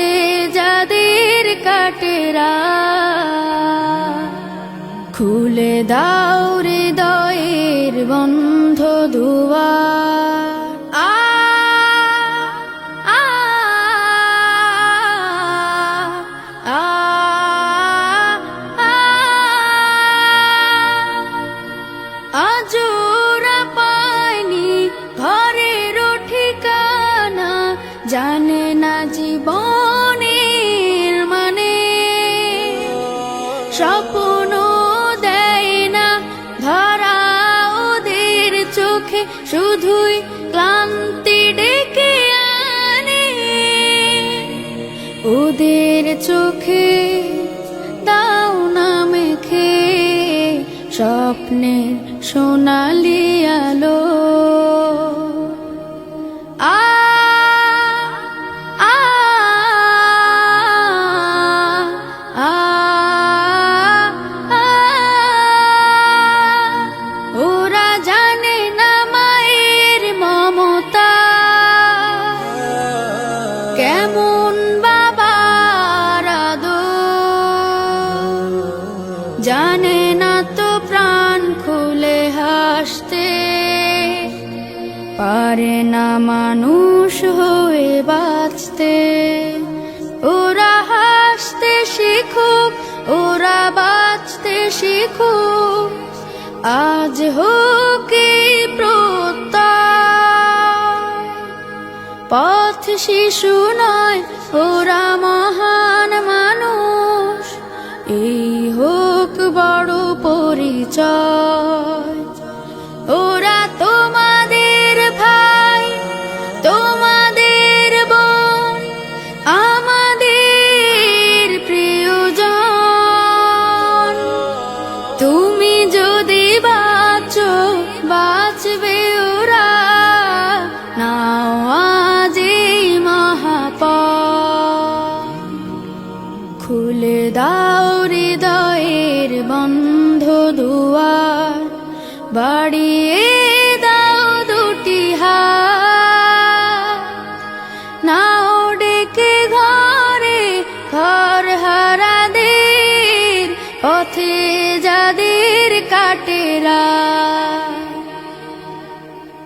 পথে যাদের কাটেরা। খুলে দাও হৃদয়ের বন্ধ দুয়ার। স্বপ্ন দেয় না, ধরা ওদের চোখে, শুধুই ক্লান্তি ডেকে আনে। ওদের চোখে দাও না মেখে, স্বপ্নের সোনালি আলো। পারে না মানুষ হয়ে বাঁচতে। ওরা হাসতে শিখুক, ওরা বাঁচতে শিখুক। আজ হোক প্রত্যা পথ শিশু নয় বাঁচবে ওরা। নাও আজ এই মহাপথ। খুলে দাও হৃদয়ের বন্ধ দুয়ার। বাড়িয়ে